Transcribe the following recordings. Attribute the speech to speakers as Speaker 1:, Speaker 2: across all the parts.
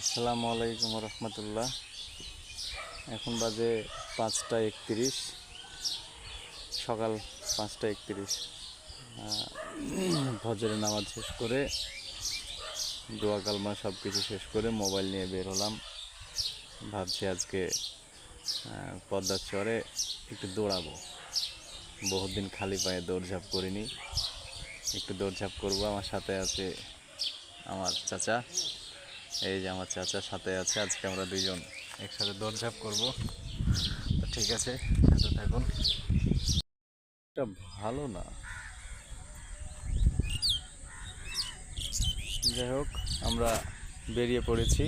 Speaker 1: আসসালামু আলাইকুম রহমতুল্লাহ। এখন বাজে পাঁচটা একত্রিশ। সকাল পাঁচটা একত্রিশ। ভজরে নামাজ শেষ করে, দোয়া কালমা সব কিছু শেষ করে মোবাইল নিয়ে বের হলাম। ভাবছি আজকে পদ্মার চরে একটু দৌড়াবো। বহুদিন খালি পায়ে দৌড়ঝাঁপ করিনি। একটু দৌড়ঝাঁপ করব। আমার সাথে আছে আমার চাচা। এই যে আমার চাচার সাথে আছে, আজকে আমরা দুইজন একসাথে দৌড়ঝাঁপ করব। তো ঠিক আছে, সাথে থাকুন। এটা ভালো না। যাই হোক, আমরা বেরিয়ে পড়েছি।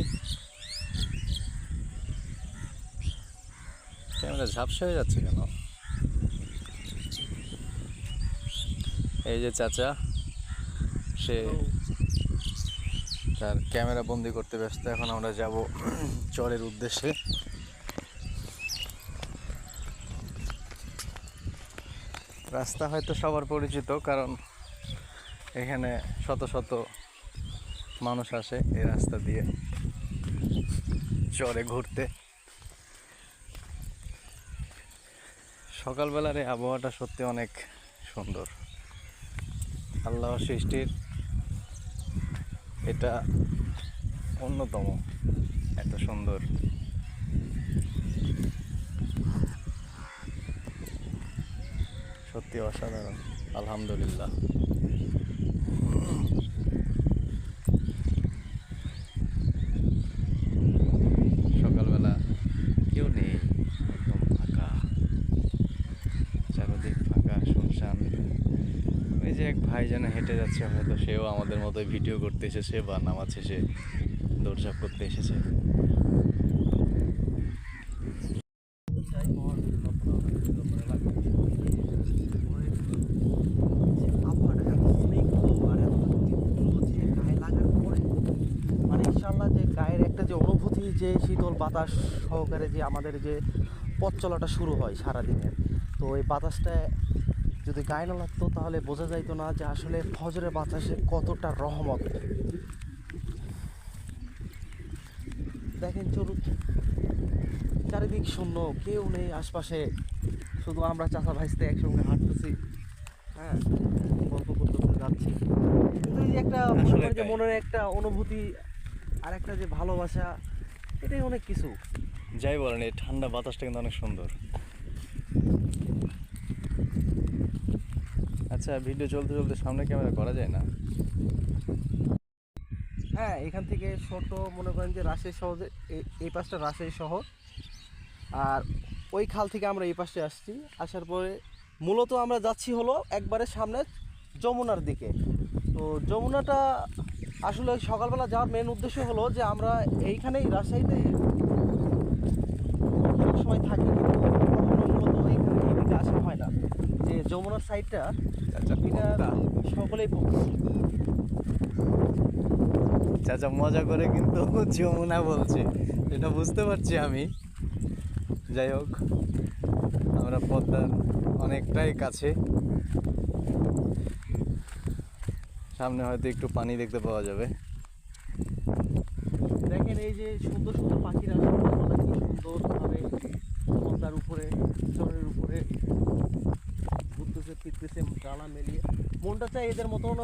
Speaker 1: ক্যামেরা ঝাপসা হয়ে যাচ্ছে কেন? এই যে চাচা, সে তার ক্যামেরা বন্দি করতে ব্যস্ত। এখন আমরা যাব চরের উদ্দেশ্যে। রাস্তা হয়তো সবার পরিচিত, কারণ এখানে শত শত মানুষ আসে এই রাস্তা দিয়ে চরে ঘুরতে। সকালবেলার এই আবহাওয়াটা সত্যি অনেক সুন্দর। আল্লাহ সৃষ্টির এটা অন্যতম এত সুন্দর। সত্যি অসাধারণ আলহামদুলিল্লাহ। সকালবেলা কেউ নেই একদম ফাঁকা চারদিক ফাঁকা শুনশান ওই যে এক ভাই যেন হেঁটে যাচ্ছে, হয়তো সেও আমাদের মতো ভিডিও করতে এসেছে বা নামাজ শেষে দৌড়ঝাঁপ করতে এসেছে।
Speaker 2: যে শীতল বাতাস সহকারে যে আমাদের যে পথ চলাটা শুরু হয় সারাদিনের, তো এই বাতাসটা যদি গায়ে না লাগতো তাহলে বোঝা যাইতো না যে আসলে ফজরের বাতাসে কতটা রহমত। দেখেন চলুন চারিদিক শূন্য কেউ নেই আশপাশে। শুধু আমরা চাচা ভাইসতে একসঙ্গে হাঁটতেছি। হ্যাঁ গল্প করতে করতে যাচ্ছি। কিন্তু এই যে একটা মনে মনের একটা অনুভূতি আর একটা যে ভালোবাসা এটাই অনেক কিছু।
Speaker 1: যাই বলেন এই ঠান্ডা বাতাসটা কিন্তু অনেক সুন্দর। আচ্ছা ভিডিও চলতে চলতে সামনে ক্যামেরা করা যায় না?
Speaker 2: হ্যাঁ এখান থেকে ছোট মনে করেন যে রাজশাহী শহর এই পাশটা রাজশাহী শহর। আর ওই খাল থেকে আমরা এই পাশে আসছি। আসার পরে মূলত আমরা যাচ্ছি হলো একবারে সামনে যমুনার দিকে। তো যমুনাটা আসলে সকালবেলা যাওয়ার মেন উদ্দেশ্য হলো যে আমরা এইখানেই রাজশাহীতে সময় থাকি কিন্তু কখনো মূলত এইখানে এদিকে আসা হয় না যে যমুনার সাইডটা এটা সকলেই
Speaker 1: চাচা মজা করে কিন্তু যমুনা বলছে। এটা বুঝতে পারছি আমি। যাই হোক আমরা পদ্মার অনেকটাই কাছে। সামনে হয়তো একটু পানি দেখতে পাওয়া যাবে।
Speaker 2: দেখেন এই যে সুন্দর সুন্দর পাখিরা সুন্দরভাবে পদ্মার উপরে চরের উপরে ঘুরতেছে ডালা মেলিয়ে মনটা চাই এদের মতন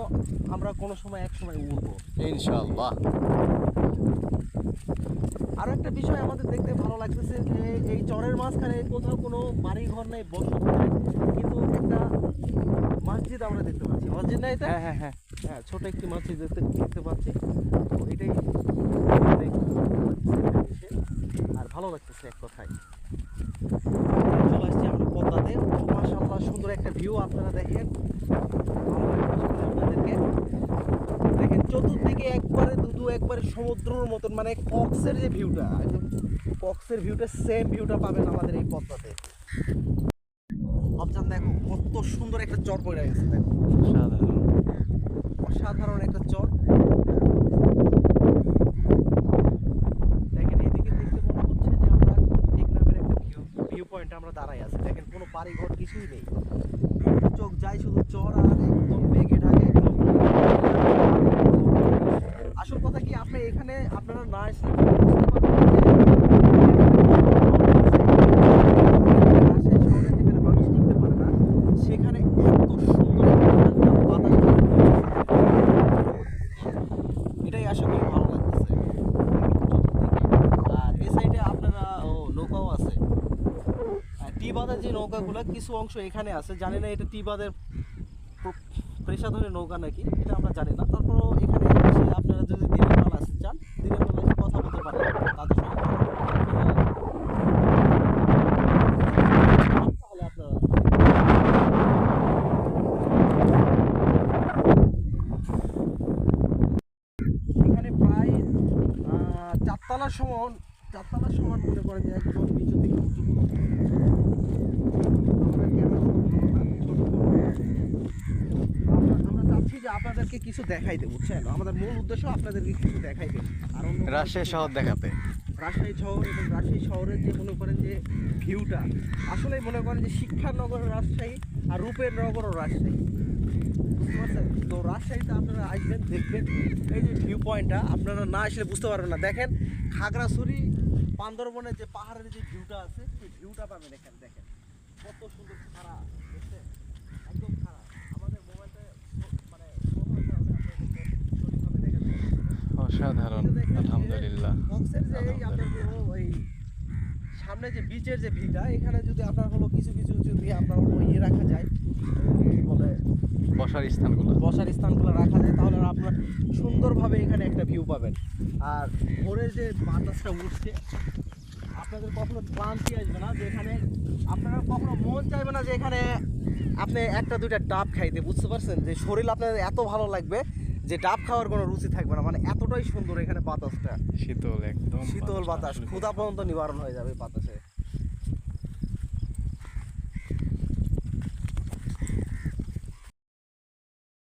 Speaker 2: আমরা কোনো সময় এক সময় উঠবো
Speaker 1: ইনশাল্লাহ
Speaker 2: আরও একটা বিষয় আমাদের দেখতে ভালো লাগতেছে যে এই চরের মাঝখানে কোথাও কোনো বাড়ি ঘর নেই বসত কিন্তু একটা মসজিদ আমরা দেখতে পাচ্ছি। মসজিদ না এটা
Speaker 1: হ্যাঁ হ্যাঁ হ্যাঁ।
Speaker 2: হ্যাঁ ছোট একটি মসজিদ দেখতে দেখতে পাচ্ছি। তো এটাই আর ভালো লাগতেছে এক কথায়। আমরা পদ্মাতে মাশাআল্লাহ সুন্দর একটা ভিউ আপনারা দেখেন। আপনাদেরকে দেখেন চতুর্দিকে একবারে দুদু একবারে সমুদ্রের মতন মানে কক্সের যে ভিউটা কক্সের ভিউটা সেম ভিউটা পাবেন আমাদের এই পদ্মাতে। অবজান দেখো কত সুন্দর একটা চর পড়ে গেছে দেখো।
Speaker 1: সাধারণ।
Speaker 2: অসাধারণ একটা চর দেখেন এদিকে দেখতে মনে হচ্ছে যে আমরা টেকনাফের একটা ভিউ ভিউ পয়েন্টে আমরা দাঁড়াই আছি বাড়ি ঘর কিছুই নেই। চোখ যায় শুধু আর একদম মেঘে ঢাকে একদম আসল কথা কি আপনি এখানে এখানে আপনারা না এসে বুঝতে পারবেন যে রাজশাহী শহরে যেখানে মানুষ টিকতে পারে না, সেখানে এত সুন্দর একটা ঠান্ডা বাতাস এটাই আশা করি ভালো লাগতেছে আর এই সাইডে আপনারা ও নৌকাও আছে আর টি বাঁধের যে নৌকাগুলো কিছু অংশ এখানে আছে। জানি না এটা টি বাঁধের প্রেসাধনের নৌকা নাকি, এটা আমরা জানি না। তারপরও এখানে এসে আপনারা যদি দিনের বেলা আসতে চান, দিনের বেলা এসে কথা বলতে পারেন। তাদের সঙ্গে চারতলার সমান চারতলার সমান মনে করেন যে একদম নিচু থেকে উঁচু কোনো আমাদের ক্যামেরা তো ভালো না, ছোট তো। আমরা- আমরা চাচ্ছি যে আপনাদেরকে কিছু দেখাই দেবো বুঝছেন? আমাদের মূল উদ্দেশ্য আপনাদেরকে কিছু দেখাই দেবো। আর অন্য
Speaker 1: রাজশাহী শহর দেখাতে।
Speaker 2: রাজশাহী শহর এবং রাজশাহী শহরের যে মনে করেন যে ভিউটা আসলে মনে করেন যে শিক্ষার নগর রাজশাহী আর রূপের নগরও রাজশাহী। বুঝতে পারছেন? তো রাজশাহীতে আপনারা আসবেন দেখবেন এই যে ভিউ পয়েন্টটা আপনারা না আসলে বুঝতে পারবেন না। দেখেন খাগড়াছড়ি বান্দরবনের যে পাহাড়ের যে ভিউটা আছে সেই ভিউটা পাবেন এখানে দেখেন। কত সুন্দর খারাপ দেখছেন একদম খারাপ আমাদের মোবাইলটা মানে slow হওয়ার কারণে আপনাদেরকে সঠিকভাবে দেখাতে পারছি না।
Speaker 1: অসাধারণ আলহামদুলিল্লাহ।
Speaker 2: সামনে যে বিচের যে ভিটা এখানে যদি আপনার হলো কিছু কিছু যদি আপনার হলো ইয়ে রাখা যায় বলে
Speaker 1: বসার স্থানগুলো।
Speaker 2: বসার স্থানগুলো রাখা যায় তাহলে আপনার সুন্দরভাবে এখানে একটা ভিউ পাবেন। আর ভোরে যে বাতাসটা উঠছে আপনাদের কখনো ক্লান্তি আসবে না যে এখানে আপনারা কখনো মন চাইবে না যে এখানে আপনি একটা দুইটা ডাব খাইতে বুঝতে পারছেন? যে শরীর আপনাদের এত ভালো লাগবে যে ডাব খাওয়ার কোনো রুচি থাকবে না মানে এতটাই সুন্দর এখানে বাতাসটা।
Speaker 1: শীতল একদম
Speaker 2: শীতল বাতাস ক্ষুধা পর্যন্ত নিবারণ হয়ে যাবে বাতাসে।